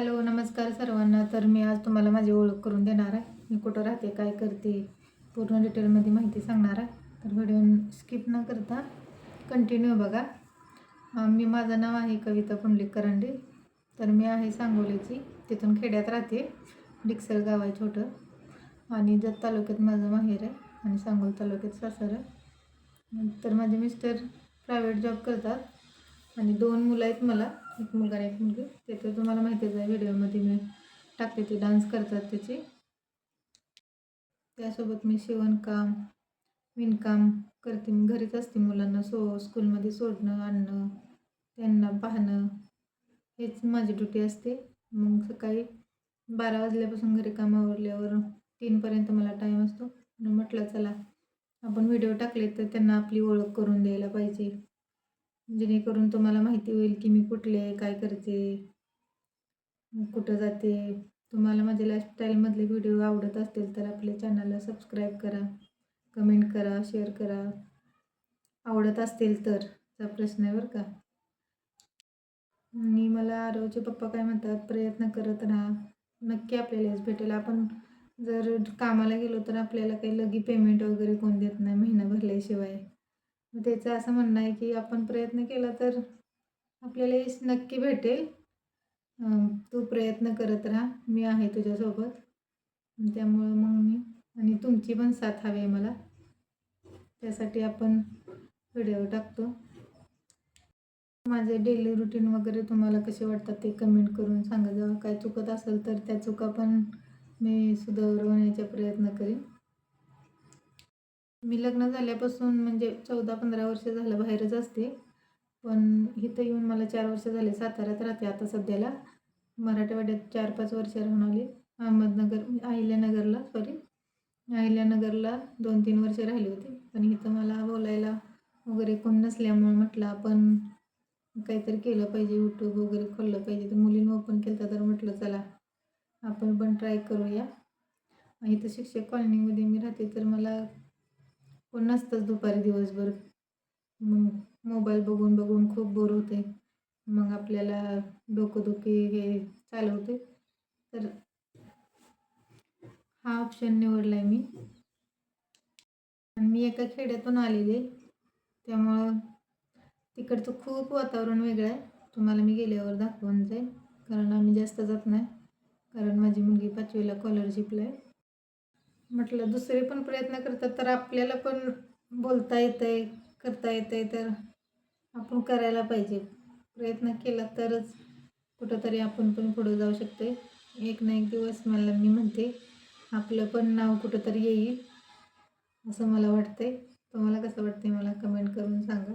Hello नमस्कार सर्वांना. तर मी आज तुम्हाला माझी ओळख करून देणार आहे. मी कुठं राहते काय करते पूर्ण डिटेलमध्ये माहिती सांगणार आहे. तर व्हिडिओ स्किप न करता कंटिन्यू बघा. मी माझं नाव आहे कविता पुंडलिक करंडे. तर मी आहे सांगोलीची. तिथून खेड्यात राहते. डिक्सर गाव आहे छोटं. आणि जत तालुक्यात माझं माहेर आहे आणि सांगोल तालुक्यात सासर आहे. तर माझे मिस्टर प्रायव्हेट जॉब करतात. आणि दोन मुलं आहेत मला एक मुलगा आणि एक मुलगी. ते तर तुम्हाला माहितीच आहे व्हिडिओमध्ये मी टाकते ते डान्स करतात त्याचे. त्यासोबत मी शिवणकाम विणकाम करते. मी घरीच असते मुलांना सो स्कूलमध्ये सोडणं आणणं त्यांना पाहणं. हेच माझी ड्युटी असते. मग सकाळी बारा वाजल्यापासून घरी कामावरल्यावर तीनपर्यंत मला टाईम असतो. म्हटलं चला आपण व्हिडिओ टाकले तर त्यांना आपली ओळख करून द्यायला पाहिजे. जेणेकरून तुम्हाला माहिती होईल की मी कुठले काय करते कुठं जाते. तुम्हाला माझ्या लाईफस्टाईलमधले व्हिडिओ आवडत असतील तर आपल्या चॅनलला सबस्क्राईब करा कमेंट करा शेअर करा. आवडत असतील तर चा प्रश्न आहे बरं का. आणि मला आरवचे पप्पा काय म्हणतात प्रयत्न करत राहा. नक्की आपल्याला यश भेटेल. आपण जर कामाला गेलो तर आपल्याला काही लगी पेमेंट वगैरे कोण देत नाही महिना भरल्याशिवाय त्याचं असं म्हणणं आहे की आपण प्रयत्न केला तर आपल्याला यश नक्की भेटेल. तू प्रयत्न करत राहा. मी आहे तुझ्यासोबत. त्यामुळं मग मी आणि तुमची पण साथ हवी आहे मला. त्यासाठी आपण व्हिडिओ टाकतो. माझे डेली रुटीन वगैरे तुम्हाला कसे वाटतात ते कमेंट करून सांगा. जेव्हा काय चुकत असेल तर त्या चुका पण मी सुधारवण्याचा प्रयत्न करेन. मी लग्न झाल्यापासून म्हणजे चौदा पंधरा वर्ष झालं बाहेरच असते. पण इथं येऊन मला चार वर्ष झाले साताऱ्यात राहते आता सध्याला. मराठवाड्यात चार पाच वर्ष राहून आले. अहमदनगर अहिल्यानगरला सॉरी अहिल्यानगरला दोन तीन वर्ष राहिले होते. पण इथं मला बोलायला वगैरे कोण नसल्यामुळे म्हटलं आपण काहीतरी केलं पाहिजे यूट्यूब वगैरे खोललं पाहिजे. तर मुलींना ओपन केलं तर म्हटलं चला आपण पण ट्राय करूया. इथं शिक्षक कॉलनीमध्ये मी राहते तर मला कोण नसतंच दुपारी दिवसभर. मग मोबाईल बघून बघून खूप बोर होते. मग आपल्याला डोकंदुखी हे चालू होते. तर हा ऑप्शन निवडला आहे मी. आणि मी एका खेड्यातून आलेले त्यामुळं तिकडचं खूप वातावरण वेगळं आहे. तुम्हाला मी गेल्यावर दाखवून जाईल कारण आम्ही जास्त जात नाही. कारण माझी मुलगी पाचवीला कॉलरशिपला आहे. म्हटलं दुसरे पण प्रयत्न करतात तर आपल्याला पण बोलता येतं आहे करता येतं आहे तर आपण करायला पाहिजे. प्रयत्न केला तरच कुठंतरी आपण पण पुढं जाऊ शकतो एक ना एक दिवस मला मी म्हणते आपलं पण नाव कुठंतरी येईल असं मला वाटतंय. तुम्हाला कसं वाटतंय मला कमेंट करून सांगा.